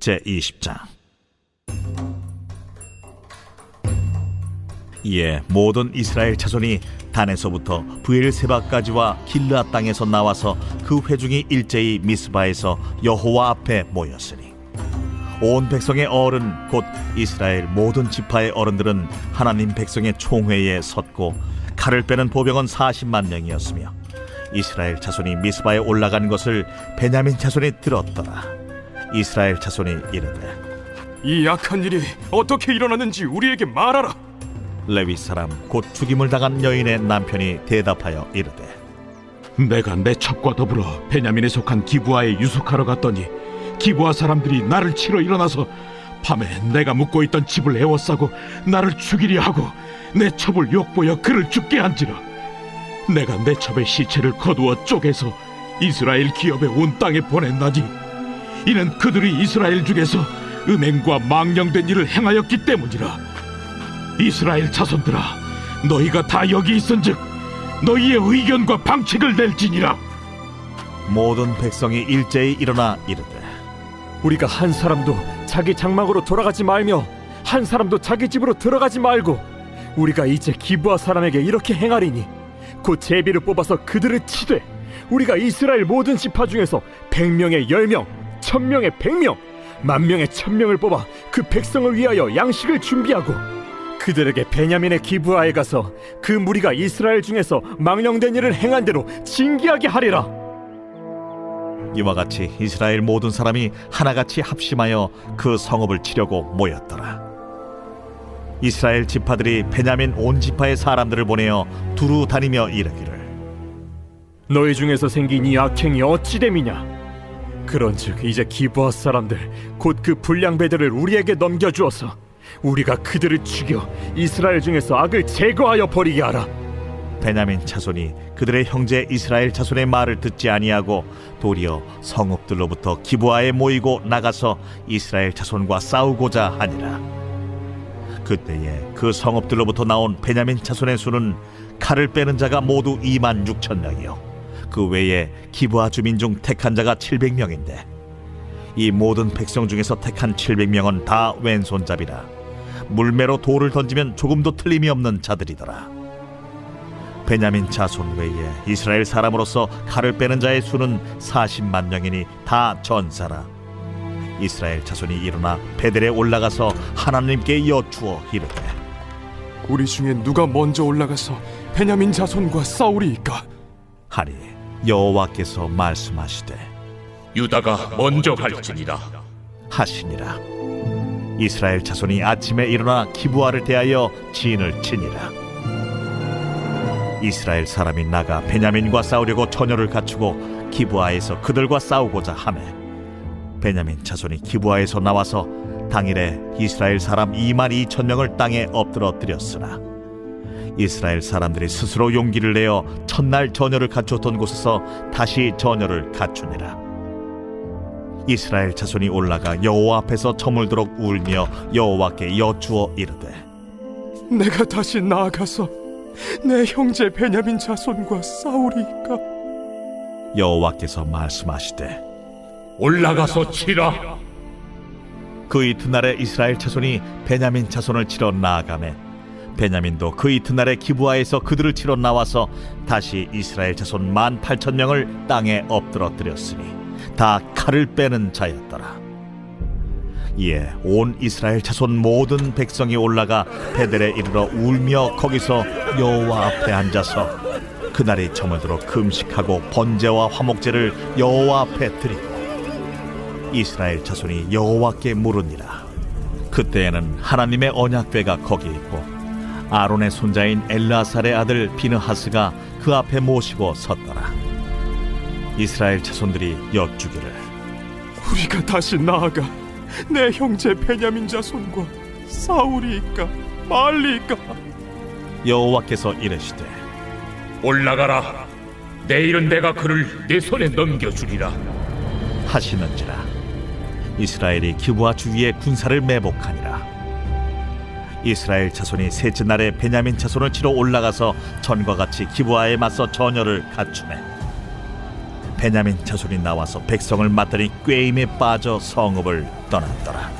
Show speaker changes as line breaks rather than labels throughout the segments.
제 20장. 이에 모든 이스라엘 자손이 단에서부터 브엘세바까지와 길르앗 땅에서 나와서 그 회중이 일제히 미스바에서 여호와 앞에 모였으니 온 백성의 어른 곧 이스라엘 모든 지파의 어른들은 하나님 백성의 총회에 섰고 칼을 빼는 보병은 40만 명이었으며 이스라엘 자손이 미스바에 올라간 것을 베냐민 자손이 들었더라 이스라엘 자손이 이르되
이 악한 일이 어떻게 일어났는지 우리에게 말하라.
레위 사람 곧 죽임을 당한 여인의 남편이 대답하여 이르되
내가 내 첩과 더불어 베냐민에 속한 기부아에 유숙하러 갔더니 기부아 사람들이 나를 치러 일어나서 밤에 내가 묵고 있던 집을 에워싸고 나를 죽이려 하고 내 첩을 욕보여 그를 죽게 한지라 내가 내 첩의 시체를 거두어 쪼개서 이스라엘 기업의 온 땅에 보냈나니 이는 그들이 이스라엘 중에서 음행과 망령된 일을 행하였기 때문이라. 이스라엘 자손들아 너희가 다 여기 있은즉 너희의 의견과 방책을 낼지니라.
모든 백성이 일제히 일어나 이르되
우리가 한 사람도 자기 장막으로 돌아가지 말며 한 사람도 자기 집으로 들어가지 말고 우리가 이제 기부하 사람에게 이렇게 행하리니 곧 제비를 뽑아서 그들을 치되 우리가 이스라엘 모든 지파 중에서 백명의 열명, 천명의 백명, 만명의 천명을 뽑아 그 백성을 위하여 양식을 준비하고 그들에게 베냐민의 기부하에 가서 그 무리가 이스라엘 중에서 망령된 일을 행한 대로 징계하게 하리라.
이와 같이 이스라엘 모든 사람이 하나같이 합심하여 그 성읍을 치려고 모였더라. 이스라엘 지파들이 베냐민 온 지파의 사람들을 보내어 두루 다니며 이르기를
너희 중에서 생긴 이 악행이 어찌 됨이냐? 그런즉 이제 기부하 사람들 곧 그 불량 배들을 우리에게 넘겨 주어서 우리가 그들을 죽여 이스라엘 중에서 악을 제거하여 버리게 하라.
베냐민 자손이 그들의 형제 이스라엘 자손의 말을 듣지 아니하고 도리어 성읍들로부터 기부하에 모이고 나가서 이스라엘 자손과 싸우고자 하니라. 그때에 그 성읍들로부터 나온 베냐민 자손의 수는 칼을 빼는 자가 모두 2만 6천 명이요. 그 외에 기부하 주민 중 택한 자가 700명인데 이 모든 백성 중에서 택한 700명은 다 왼손잡이라 물매로 돌을 던지면 조금도 틀림이 없는 자들이더라. 베냐민 자손 외에 이스라엘 사람으로서 칼을 빼는 자의 수는 40만 명이니 다 전사라. 이스라엘 자손이 일어나 베델에 올라가서 하나님께 여쭈어 이르되
우리 중에 누가 먼저 올라가서 베냐민 자손과 싸우리이까?
하니 여호와께서 말씀하시되
유다가 먼저 갈지니라
하시니라. 이스라엘 자손이 아침에 일어나 기부아를 대하여 진을 치니라. 이스라엘 사람이 나가 베냐민과 싸우려고 전열을 갖추고 기부아에서 그들과 싸우고자 하매 베냐민 자손이 기부아에서 나와서 당일에 이스라엘 사람 2만 2천 명을 땅에 엎드러뜨렸으나 이스라엘 사람들이 스스로 용기를 내어 첫날 전열을 갖췄던 곳에서 다시 전열을 갖추니라. 이스라엘 자손이 올라가 여호와 앞에서 저물도록 울며 여호와께 여쭈어 이르되
내가 다시 나아가서 내 형제 베냐민 자손과 싸우리이까?
여호와께서 말씀하시되
올라가서 치라
그 이튿날에 이스라엘 자손이 베냐민 자손을 치러 나아가매 베냐민도 그 이튿날에 기부하에서 그들을 치러 나와서 다시 이스라엘 자손 만 팔천 명을 땅에 엎드러뜨렸으니 다 칼을 빼는 자였더라. 이에 온 이스라엘 자손 모든 백성이 올라가 베델에 이르러 울며 거기서 여호와 앞에 앉아서 그날이 저물도록 금식하고 번제와 화목제를 여호와 앞에 드리고 이스라엘 자손이 여호와께 물으니라. 그때에는 하나님의 언약궤가 거기 있고 아론의 손자인 엘라살의 아들 비느하스가 그 앞에 모시고 섰더라. 이스라엘 자손들이 여쭈기를
우리가 다시 나아가 내 형제 베냐민 자손과 싸우리이까? 말리이까?
여호와께서 이르시되
올라가라 내일은 내가 그를 내 손에 넘겨주리라
하시는지라 이스라엘이 기부와 주위에 군사를 매복하니라 이스라엘 자손이 셋째 날에 베냐민 자손을 치러 올라가서 전과 같이 기부하에 맞서 전열을 갖추매 베냐민 자손이 나와서 백성을 맞더니 꾀임에 빠져 성읍을 떠났더라.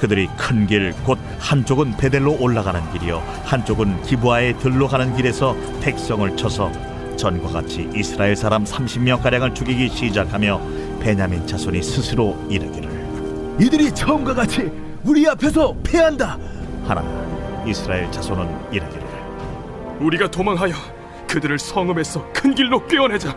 그들이 큰 길 곧 한쪽은 베델로 올라가는 길이요 한쪽은 기부아의 들로 가는 길에서 백성을 쳐서 전과 같이 이스라엘 사람 30명 가량을 죽이기 시작하며 베냐민 자손이 스스로 이르기를
이들이 처음과 같이 우리 앞에서 패한다.
하나 이스라엘 자손은 이르기를
우리가 도망하여 그들을 성읍에서 큰 길로 꿰어내자.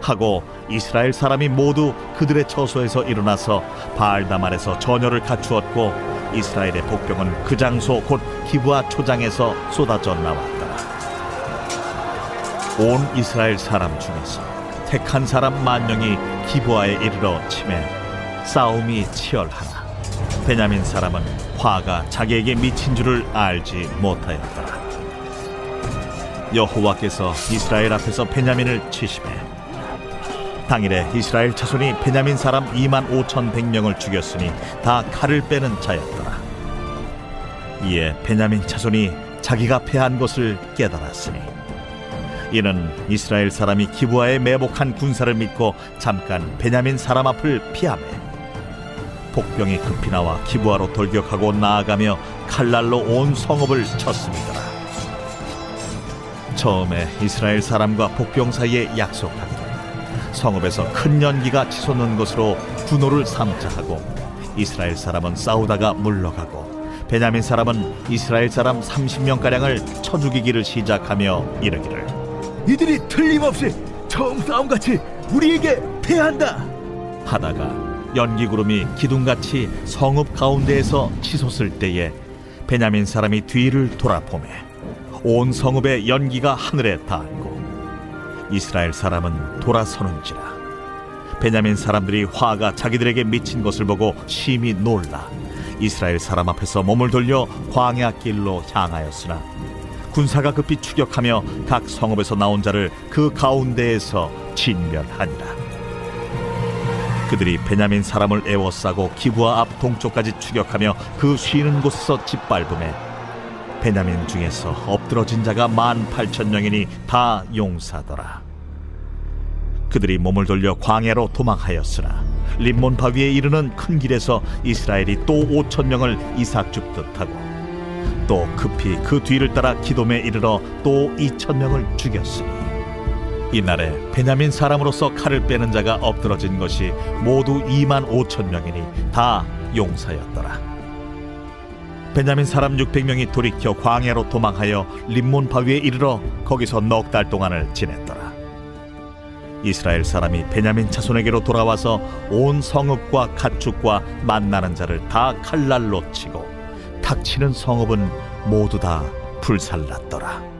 하고 이스라엘 사람이 모두 그들의 처소에서 일어나서 바알다말에서 전열을 갖추었고 이스라엘의 복병은 그 장소 곧 기브아 초장에서 쏟아져 나왔더라. 온 이스라엘 사람 중에서 택한 사람 만 명이 기브아에 이르러 치매 싸움이 치열하나 베냐민 사람은 화가 자기에게 미친 줄을 알지 못하였더라. 여호와께서 이스라엘 앞에서 베냐민을 치심해 당일에 이스라엘 자손이 베냐민 사람 2만 5천 100명을 죽였으니 다 칼을 빼는 자였더라. 이에 베냐민 자손이 자기가 패한 것을 깨달았으니 이는 이스라엘 사람이 기부하에 매복한 군사를 믿고 잠깐 베냐민 사람 앞을 피하매 복병이 급히 나와 기부하로 돌격하고 나아가며 칼날로 온 성읍을 쳤습니다. 처음에 이스라엘 사람과 복병 사이에 약속하기를 성읍에서 큰 연기가 치솟는 것으로 분노를 삼자 하고 이스라엘 사람은 싸우다가 물러가고 베냐민 사람은 이스라엘 사람 30명 가량을 쳐 죽이기를 시작하며 이르기를
이들이 틀림없이 처음 싸움같이 우리에게 패한다.
하다가 연기 구름이 기둥같이 성읍 가운데에서 치솟을 때에 베냐민 사람이 뒤를 돌아보매 온 성읍의 연기가 하늘에 닿았고 이스라엘 사람은 돌아서는지라. 베냐민 사람들이 화가 자기들에게 미친 것을 보고 심히 놀라. 이스라엘 사람 앞에서 몸을 돌려 광야 길로 향하였으나 군사가 급히 추격하며 각 성읍에서 나온 자를 그 가운데에서 진멸하니라 그들이 베냐민 사람을 애워싸고 기부아 앞 동쪽까지 추격하며 그 쉬는 곳에서 짓밟음에 베냐민 중에서 엎드러진 자가 만 팔천 명이니 다 용사더라. 그들이 몸을 돌려 광야로 도망하였으나 림몬 바위에 이르는 큰 길에서 이스라엘이 또 오천 명을 이삭 줍듯 하고 또 급히 그 뒤를 따라 기돔에 이르러 또 이천 명을 죽였으니 이날에 베냐민 사람으로서 칼을 빼는 자가 엎드러진 것이 모두 2만 5천 명이니 다 용사였더라. 베냐민 사람 600명이 돌이켜 광야로 도망하여 림몬 바위에 이르러 거기서 넉 달 동안을 지냈더라. 이스라엘 사람이 베냐민 자손에게로 돌아와서 온 성읍과 가축과 만나는 자를 다 칼날로 치고 탁치는 성읍은 모두 다 불살랐더라.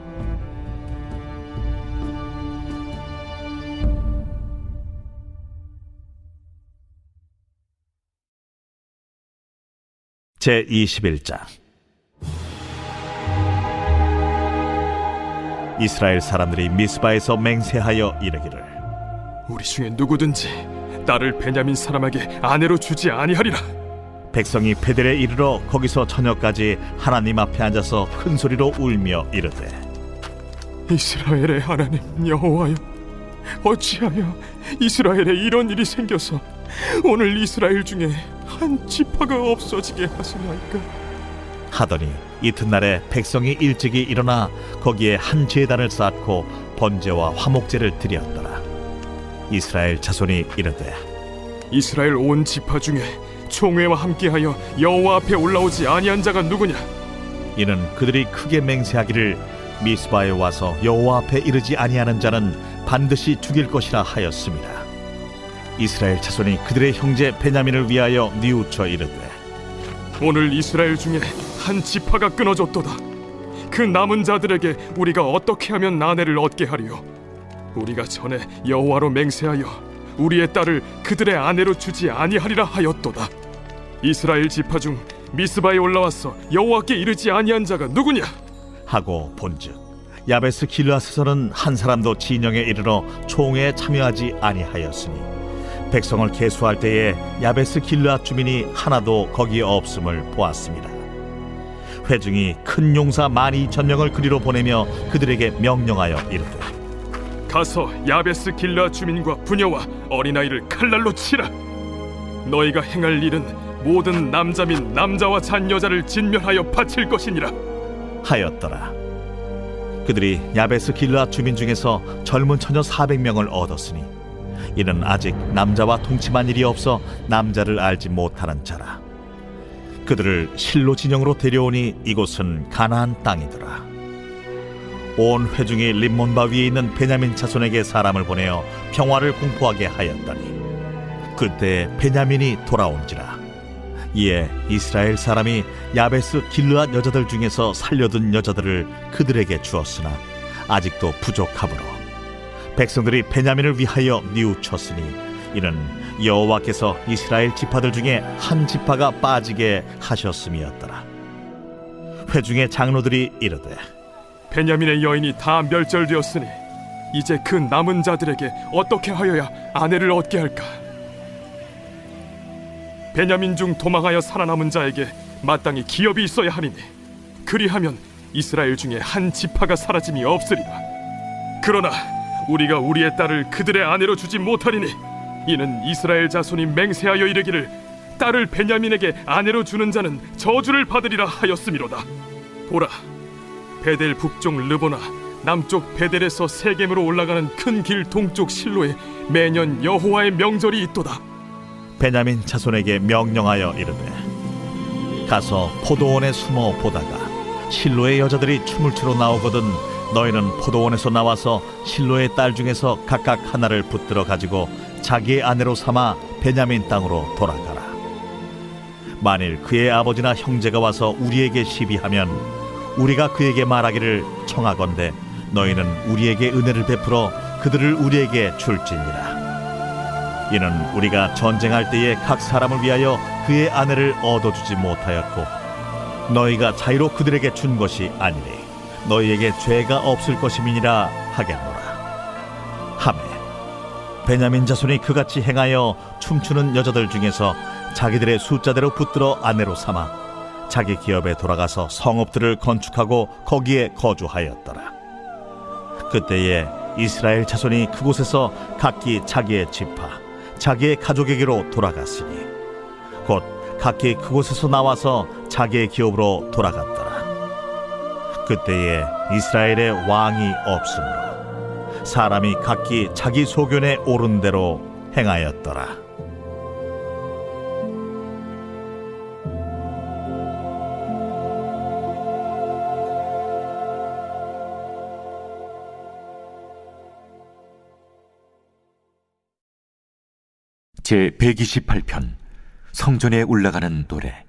제 21장 이스라엘 사람들이 미스바에서 맹세하여 이르기를
우리 중에 누구든지 딸을 베냐민 사람에게 아내로 주지 아니하리라.
백성이 베델에 이르러 거기서 저녁까지 하나님 앞에 앉아서 큰 소리로 울며 이르되
이스라엘의 하나님 여호와여, 어찌하여 이스라엘에 이런 일이 생겨서 오늘 이스라엘 중에 한 지파가 없어지게 하시나이까?
하더니 이튿날에 백성이 일찍이 일어나 거기에 한 제단을 쌓고 번제와 화목제를 드렸더라 이스라엘 자손이 이르되
이스라엘 온 지파 중에 총회와 함께하여 여호와 앞에 올라오지 아니한 자가 누구냐?
이는 그들이 크게 맹세하기를 미스바에 와서 여호와 앞에 이르지 아니하는 자는 반드시 죽일 것이라 하였습니다. 이스라엘 자손이 그들의 형제 베냐민을 위하여 뉘우쳐 이르되
오늘 이스라엘 중에 한 지파가 끊어졌도다. 그 남은 자들에게 우리가 어떻게 하면 아내를 얻게 하리요? 우리가 전에 여호와로 맹세하여 우리의 딸을 그들의 아내로 주지 아니하리라 하였도다. 이스라엘 지파 중 미스바에 올라와서 여호와께 이르지 아니한 자가 누구냐?
하고 본즉 야베스 길라스에서는 한 사람도 진영에 이르러 총회에 참여하지 아니하였으니 백성을 계수할 때에 야베스 길라 주민이 하나도 거기에 없음을 보았습니다. 회중이 큰 용사 만 이천 명을 그리로 보내며 그들에게 명령하여 이르되
가서 야베스 길라 주민과 부녀와 어린아이를 칼날로 치라. 너희가 행할 일은 모든 남자 및 남자와 잔 여자를 진멸하여 바칠 것이니라.
하였더라. 그들이 야베스 길라 주민 중에서 젊은 처녀 400명을 얻었으니 이는 아직 남자와 동침한 일이 없어 남자를 알지 못하는 자라. 그들을 실로 진영으로 데려오니 이곳은 가나안 땅이더라. 온 회중이 림몬바 위에 있는 베냐민 자손에게 사람을 보내어 평화를 공포하게 하였더니 그때 베냐민이 돌아온지라. 이에 이스라엘 사람이 야베스 길르앗 여자들 중에서 살려둔 여자들을 그들에게 주었으나 아직도 부족하므로 백성들이 베냐민을 위하여 뉘우쳤으니 이는 여호와께서 이스라엘 지파들 중에 한 지파가 빠지게 하셨음이었더라 회중의 장로들이 이르되
베냐민의 여인이 다 멸절되었으니 이제 그 남은 자들에게 어떻게 하여야 아내를 얻게 할까? 베냐민 중 도망하여 살아남은 자에게 마땅히 기업이 있어야 하리니 그리하면 이스라엘 중에 한 지파가 사라짐이 없으리라. 그러나 우리가 우리의 딸을 그들의 아내로 주지 못하리니 이는 이스라엘 자손이 맹세하여 이르기를 딸을 베냐민에게 아내로 주는 자는 저주를 받으리라 하였음이로다. 보라, 베델 북쪽 르보나 남쪽 베델에서 세겜으로 올라가는 큰 길 동쪽 실로에 매년 여호와의 명절이 있도다.
베냐민 자손에게 명령하여 이르되 가서 포도원에 숨어 보다가 실로의 여자들이 춤을 추러 나오거든 너희는 포도원에서 나와서 실로의 딸 중에서 각각 하나를 붙들어 가지고 자기의 아내로 삼아 베냐민 땅으로 돌아가라. 만일 그의 아버지나 형제가 와서 우리에게 시비하면 우리가 그에게 말하기를 청하건대 너희는 우리에게 은혜를 베풀어 그들을 우리에게 줄지니라. 이는 우리가 전쟁할 때에 각 사람을 위하여 그의 아내를 얻어주지 못하였고 너희가 자유로 그들에게 준 것이 아니니 너희에게 죄가 없을 것임이니라 하겠노라 하매 베냐민 자손이 그같이 행하여 춤추는 여자들 중에서 자기들의 숫자대로 붙들어 아내로 삼아 자기 기업에 돌아가서 성읍들을 건축하고 거기에 거주하였더라 그때에 이스라엘 자손이 그곳에서 각기 자기의 지파 자기의 가족에게로 돌아갔으니 곧 각기 그곳에서 나와서 자기의 기업으로 돌아갔더라. 그때에 이스라엘의 왕이 없으므로 사람이 각기 자기 소견에 오른 대로 행하였더라.
제 128편 성전에 올라가는 노래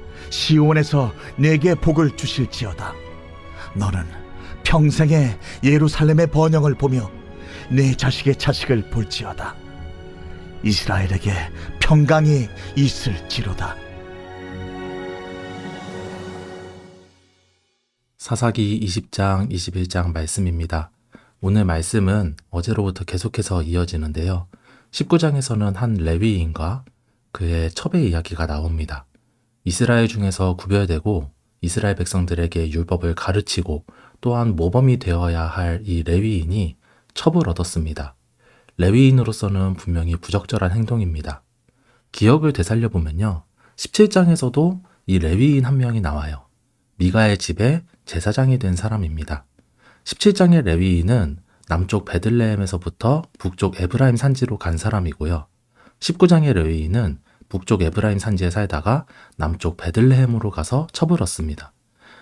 시온에서 내게 복을 주실지어다. 너는 평생에 예루살렘의 번영을 보며 내 자식의 자식을 볼지어다. 이스라엘에게 평강이 있을지로다.
사사기 20장, 21장 말씀입니다. 오늘 말씀은 어제로부터 계속해서 이어지는데요. 19장에서는 한 레위인과 그의 첩의 이야기가 나옵니다. 이스라엘 중에서 구별되고 이스라엘 백성들에게 율법을 가르치고 또한 모범이 되어야 할 이 레위인이 첩을 얻었습니다. 레위인으로서는 분명히 부적절한 행동입니다. 기억을 되살려 보면요. 17장에서도 이 레위인 한 명이 나와요. 미가의 집에 제사장이 된 사람입니다. 17장의 레위인은 남쪽 베들레헴에서부터 북쪽 에브라임 산지로 간 사람이고요. 19장의 레위인은 북쪽 에브라임 산지에 살다가 남쪽 베들레헴으로 가서 처불었습니다.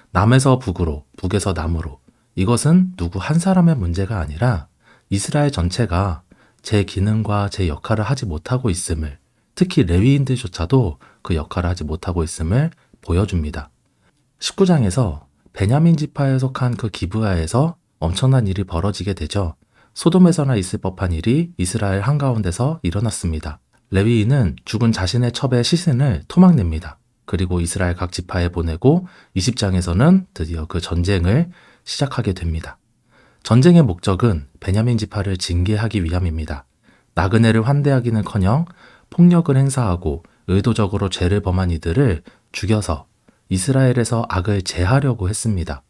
남에서 북으로, 북에서 남으로. 이것은 누구 한 사람의 문제가 아니라 이스라엘 전체가 제 기능과 제 역할을 하지 못하고 있음을, 특히 레위인들조차도 그 역할을 하지 못하고 있음을 보여줍니다. 19장에서 베냐민 지파에 속한 그 기브아에서 엄청난 일이 벌어지게 되죠. 소돔에서나 있을 법한 일이 이스라엘 한가운데서 일어났습니다. 레위인은 죽은 자신의 첩의 시신을 토막냅니다. 그리고 이스라엘 각 지파에 보내고 20장에서는 드디어 그 전쟁을 시작하게 됩니다. 전쟁의 목적은 베냐민 지파를 징계하기 위함입니다. 나그네를 환대하기는커녕 폭력을 행사하고 의도적으로 죄를 범한 이들을 죽여서 이스라엘에서 악을 제하려고 했습니다.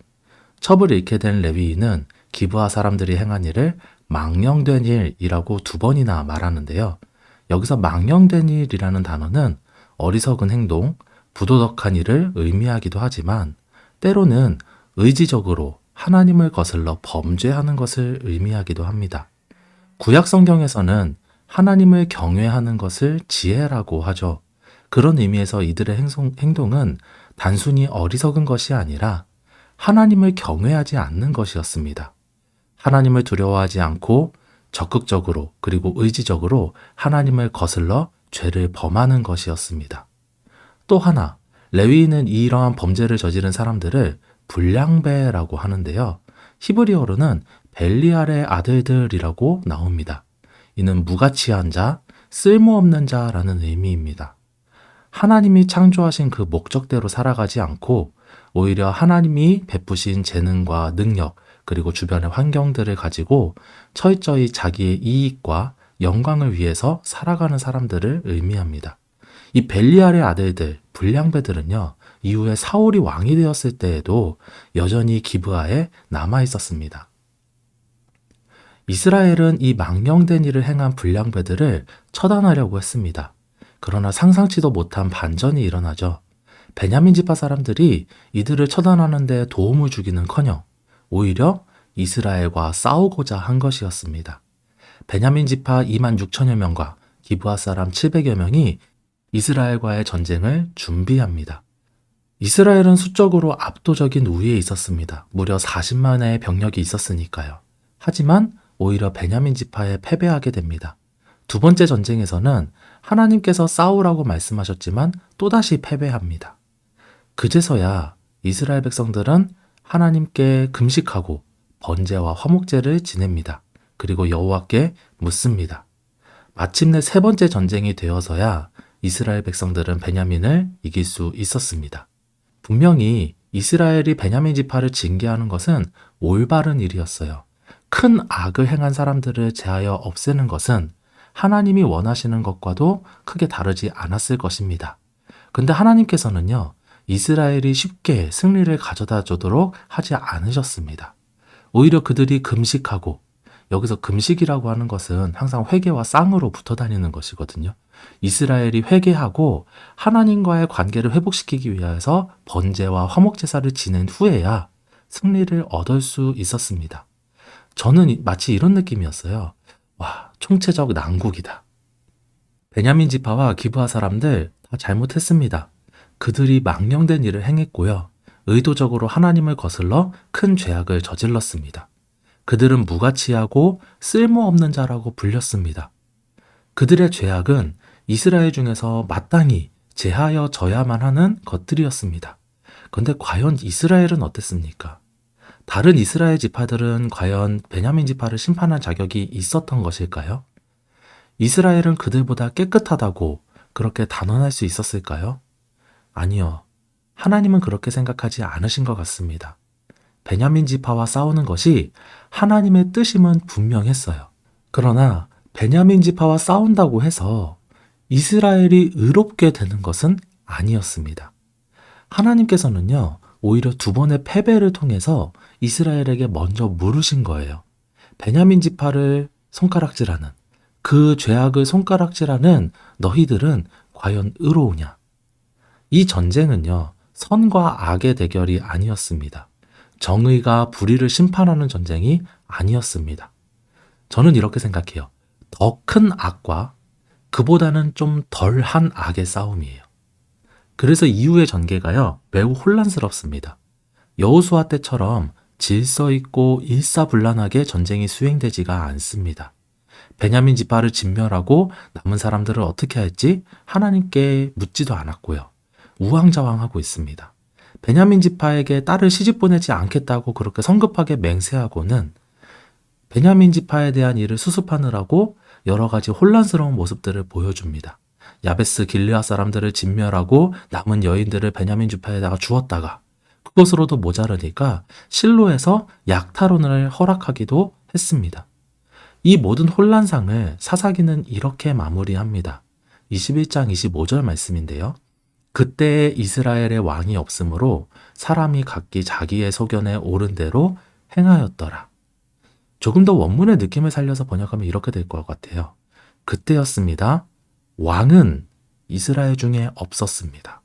첩을 잃게 된 레위인은 기브아 사람들이 행한 일을 망령된 일이라고 두 번이나 말하는데요. 여기서 망령된 일이라는 단어는 어리석은 행동, 부도덕한 일을 의미하기도 하지만 때로는 의지적으로 하나님을 거슬러 범죄하는 것을 의미하기도 합니다. 구약 성경에서는 하나님을 경외하는 것을 지혜라고 하죠. 그런 의미에서 이들의 행동, 행동은 단순히 어리석은 것이 아니라 하나님을 경외하지 않는 것이었습니다. 하나님을 두려워하지 않고 적극적으로 그리고 의지적으로 하나님을 거슬러 죄를 범하는 것이었습니다. 또 하나, 레위인은 이러한 범죄를 저지른 사람들을 불량배라고 하는데요. 히브리어로는 벨리알의 아들들이라고 나옵니다. 이는 무가치한 자, 쓸모없는 자라는 의미입니다. 하나님이 창조하신 그 목적대로 살아가지 않고 오히려 하나님이 베푸신 재능과 능력, 그리고 주변의 환경들을 가지고 철저히 자기의 이익과 영광을 위해서 살아가는 사람들을 의미합니다. 이 벨리알의 아들들, 불량배들은요, 이후에 사울이 왕이 되었을 때에도 여전히 기브아에 남아 있었습니다. 이스라엘은 이 망령된 일을 행한 불량배들을 처단하려고 했습니다. 그러나 상상치도 못한 반전이 일어나죠. 베냐민 지파 사람들이 이들을 처단하는데 도움을 주기는커녕 오히려 이스라엘과 싸우고자 한 것이었습니다. 베냐민 지파 2만 6천여 명과 기브아 사람 700여 명이 이스라엘과의 전쟁을 준비합니다. 이스라엘은 수적으로 압도적인 우위에 있었습니다. 무려 40만의 병력이 있었으니까요. 하지만 오히려 베냐민 지파에 패배하게 됩니다. 두 번째 전쟁에서는 하나님께서 싸우라고 말씀하셨지만 또다시 패배합니다. 그제서야 이스라엘 백성들은 하나님께 금식하고 번제와 화목제를 지냅니다. 그리고 여호와께 묻습니다. 마침내 세 번째 전쟁이 되어서야 이스라엘 백성들은 베냐민을 이길 수 있었습니다. 분명히 이스라엘이 베냐민 지파를 징계하는 것은 올바른 일이었어요. 큰 악을 행한 사람들을 제하여 없애는 것은 하나님이 원하시는 것과도 크게 다르지 않았을 것입니다. 근데 하나님께서는요, 이스라엘이 쉽게 승리를 가져다 주도록 하지 않으셨습니다. 오히려 그들이 금식하고 여기서 금식이라고 하는 것은 항상 회개와 쌍으로 붙어 다니는 것이거든요. 이스라엘이 회개하고 하나님과의 관계를 회복시키기 위해서 번제와 화목 제사를 지낸 후에야 승리를 얻을 수 있었습니다. 저는 마치 이런 느낌이었어요. 와, 총체적 난국이다. 베냐민 지파와 기브아 사람들 다 잘못했습니다. 그들이 망령된 일을 행했고요. 의도적으로 하나님을 거슬러 큰 죄악을 저질렀습니다. 그들은 무가치하고 쓸모없는 자라고 불렸습니다. 그들의 죄악은 이스라엘 중에서 마땅히 제하여 져야만 하는 것들이었습니다. 그런데 과연 이스라엘은 어땠습니까? 다른 이스라엘 지파들은 과연 베냐민 지파를 심판할 자격이 있었던 것일까요? 이스라엘은 그들보다 깨끗하다고 그렇게 단언할 수 있었을까요? 아니요. 하나님은 그렇게 생각하지 않으신 것 같습니다. 베냐민 지파와 싸우는 것이 하나님의 뜻임은 분명했어요. 그러나 베냐민 지파와 싸운다고 해서 이스라엘이 의롭게 되는 것은 아니었습니다. 하나님께서는요, 오히려 두 번의 패배를 통해서 이스라엘에게 먼저 물으신 거예요. 베냐민 지파를 손가락질하는 그 죄악을 손가락질하는 너희들은 과연 의로우냐? 이 전쟁은요, 선과 악의 대결이 아니었습니다. 정의가 불의를 심판하는 전쟁이 아니었습니다. 저는 이렇게 생각해요. 더 큰 악과 그보다는 좀 덜한 악의 싸움이에요. 그래서 이후의 전개가요, 매우 혼란스럽습니다. 여호수아 때처럼 질서 있고 일사불란하게 전쟁이 수행되지가 않습니다. 베냐민 지파를 진멸하고 남은 사람들을 어떻게 할지 하나님께 묻지도 않았고요. 우왕좌왕하고 있습니다. 베냐민 지파에게 딸을 시집 보내지 않겠다고 그렇게 성급하게 맹세하고는 베냐민 지파에 대한 일을 수습하느라고 여러 가지 혼란스러운 모습들을 보여줍니다. 야베스 길르아 사람들을 진멸하고 남은 여인들을 베냐민 지파에다가 주었다가 그것으로도 모자르니까 실로에서 약탈혼을 허락하기도 했습니다. 이 모든 혼란상을 사사기는 이렇게 마무리합니다. 21장 25절 말씀인데요. 그때에 이스라엘의 왕이 없으므로 사람이 각기 자기의 소견에 옳은 대로 행하였더라. 조금 더 원문의 느낌을 살려서 번역하면 이렇게 될 것 같아요. 그때였습니다. 왕은 이스라엘 중에 없었습니다.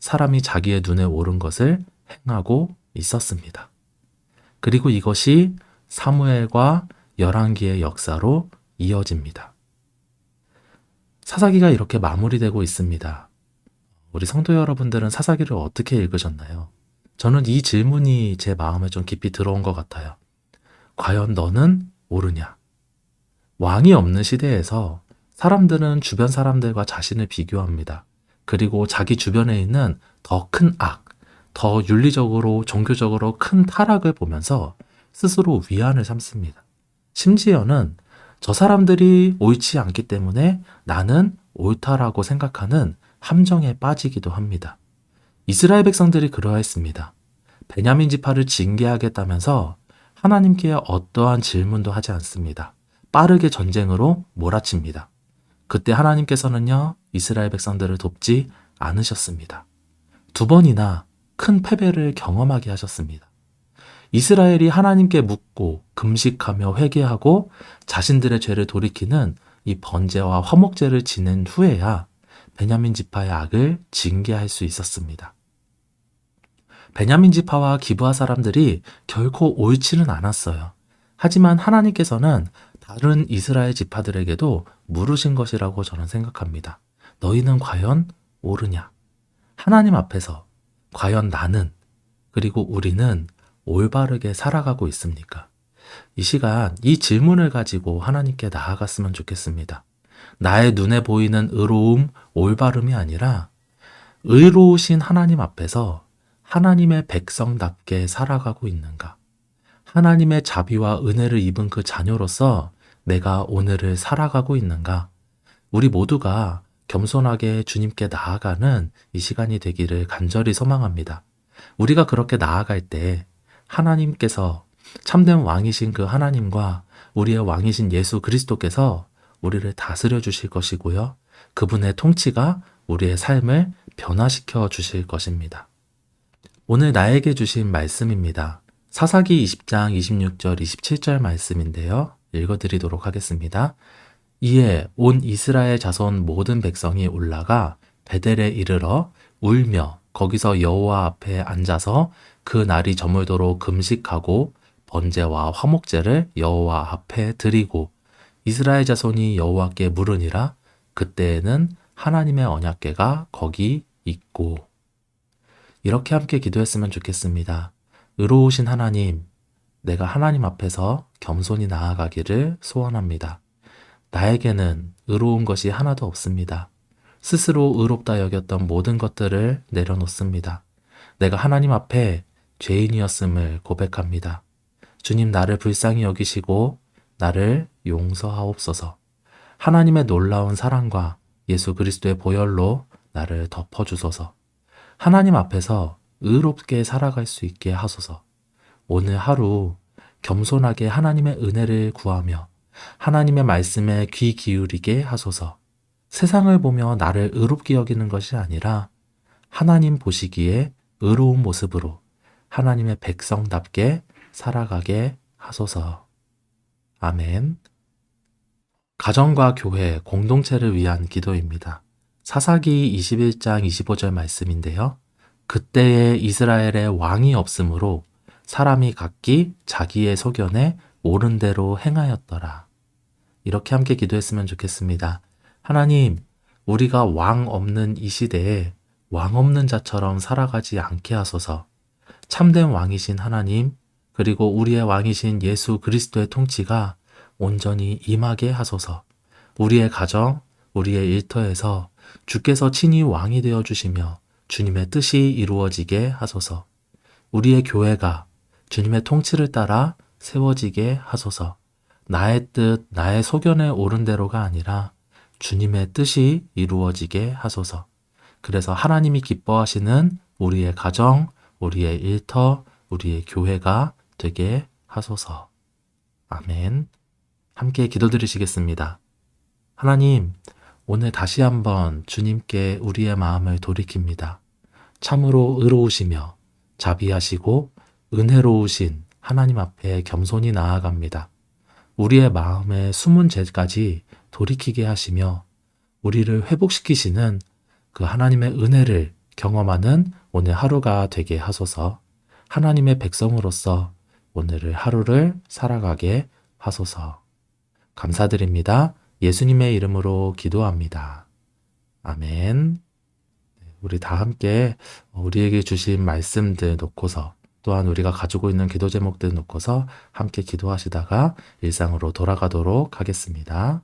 사람이 자기의 눈에 옳은 것을 행하고 있었습니다. 그리고 이것이 사무엘과 열왕기의 역사로 이어집니다. 사사기가 이렇게 마무리되고 있습니다. 우리 성도 여러분들은 사사기를 어떻게 읽으셨나요? 저는 이 질문이 제 마음에 좀 깊이 들어온 것 같아요. 과연 너는 옳으냐? 왕이 없는 시대에서 사람들은 주변 사람들과 자신을 비교합니다. 그리고 자기 주변에 있는 더 큰 악, 더 윤리적으로, 종교적으로 큰 타락을 보면서 스스로 위안을 삼습니다. 심지어는 저 사람들이 옳지 않기 때문에 나는 옳다라고 생각하는 함정에 빠지기도 합니다. 이스라엘 백성들이 그러했습니다. 베냐민 지파를 징계하겠다면서 하나님께 어떠한 질문도 하지 않습니다. 빠르게 전쟁으로 몰아칩니다. 그때 하나님께서는요, 이스라엘 백성들을 돕지 않으셨습니다. 두 번이나 큰 패배를 경험하게 하셨습니다. 이스라엘이 하나님께 묻고 금식하며 회개하고 자신들의 죄를 돌이키는 이 번제와 화목제를 지낸 후에야 베냐민 지파의 악을 징계할 수 있었습니다. 베냐민 지파와 기부하 사람들이 결코 옳지는 않았어요. 하지만 하나님께서는 다른 이스라엘 지파들에게도 물으신 것이라고 저는 생각합니다. 너희는 과연 옳으냐? 하나님 앞에서 과연 나는 그리고 우리는 올바르게 살아가고 있습니까? 이 시간 이 질문을 가지고 하나님께 나아갔으면 좋겠습니다. 나의 눈에 보이는 의로움, 올바름이 아니라 의로우신 하나님 앞에서 하나님의 백성답게 살아가고 있는가? 하나님의 자비와 은혜를 입은 그 자녀로서 내가 오늘을 살아가고 있는가? 우리 모두가 겸손하게 주님께 나아가는 이 시간이 되기를 간절히 소망합니다. 우리가 그렇게 나아갈 때 하나님께서 참된 왕이신 그 하나님과 우리의 왕이신 예수 그리스도께서 우리를 다스려 주실 것이고요. 그분의 통치가 우리의 삶을 변화시켜 주실 것입니다. 오늘 나에게 주신 말씀입니다. 사사기 20장 26절 27절 말씀인데요. 읽어드리도록 하겠습니다. 이에 온 이스라엘 자손 모든 백성이 올라가 베델에 이르러 울며 거기서 여호와 앞에 앉아서 그 날이 저물도록 금식하고 번제와 화목제를 여호와 앞에 드리고 이스라엘 자손이 여호와께 물으니라 그때에는 하나님의 언약궤가 거기 있고 이렇게 함께 기도했으면 좋겠습니다. 의로우신 하나님, 내가 하나님 앞에서 겸손히 나아가기를 소원합니다. 나에게는 의로운 것이 하나도 없습니다. 스스로 의롭다 여겼던 모든 것들을 내려놓습니다. 내가 하나님 앞에 죄인이었음을 고백합니다. 주님 나를 불쌍히 여기시고 나를 용서하옵소서. 하나님의 놀라운 사랑과 예수 그리스도의 보혈로 나를 덮어주소서. 하나님 앞에서 의롭게 살아갈 수 있게 하소서. 오늘 하루 겸손하게 하나님의 은혜를 구하며 하나님의 말씀에 귀 기울이게 하소서. 세상을 보며 나를 의롭게 여기는 것이 아니라 하나님 보시기에 의로운 모습으로 하나님의 백성답게 살아가게 하소서. 아멘. 가정과 교회, 공동체를 위한 기도입니다. 사사기 21장 25절 말씀인데요. 그때에 이스라엘의 왕이 없으므로 사람이 각기 자기의 소견에 옳은 대로 행하였더라. 이렇게 함께 기도했으면 좋겠습니다. 하나님, 우리가 왕 없는 이 시대에 왕 없는 자처럼 살아가지 않게 하소서. 참된 왕이신 하나님, 그리고 우리의 왕이신 예수 그리스도의 통치가 온전히 임하게 하소서. 우리의 가정, 우리의 일터에서 주께서 친히 왕이 되어 주시며 주님의 뜻이 이루어지게 하소서. 우리의 교회가 주님의 통치를 따라 세워지게 하소서. 나의 뜻, 나의 소견에 옳은 대로가 아니라 주님의 뜻이 이루어지게 하소서. 그래서 하나님이 기뻐하시는 우리의 가정, 우리의 일터, 우리의 교회가 되게 하소서. 아멘. 함께 기도드리시겠습니다. 하나님, 오늘 다시 한번 주님께 우리의 마음을 돌이킵니다. 참으로 의로우시며 자비하시고 은혜로우신 하나님 앞에 겸손히 나아갑니다. 우리의 마음의 숨은 죄까지 돌이키게 하시며 우리를 회복시키시는 그 하나님의 은혜를 경험하는 오늘 하루가 되게 하소서 하나님의 백성으로서 오늘을 하루를 살아가게 하소서 감사드립니다. 예수님의 이름으로 기도합니다. 아멘. 네, 우리 다 함께 우리에게 주신 말씀들 놓고서 또한 우리가 가지고 있는 기도 제목들 놓고서 함께 기도하시다가 일상으로 돌아가도록 하겠습니다.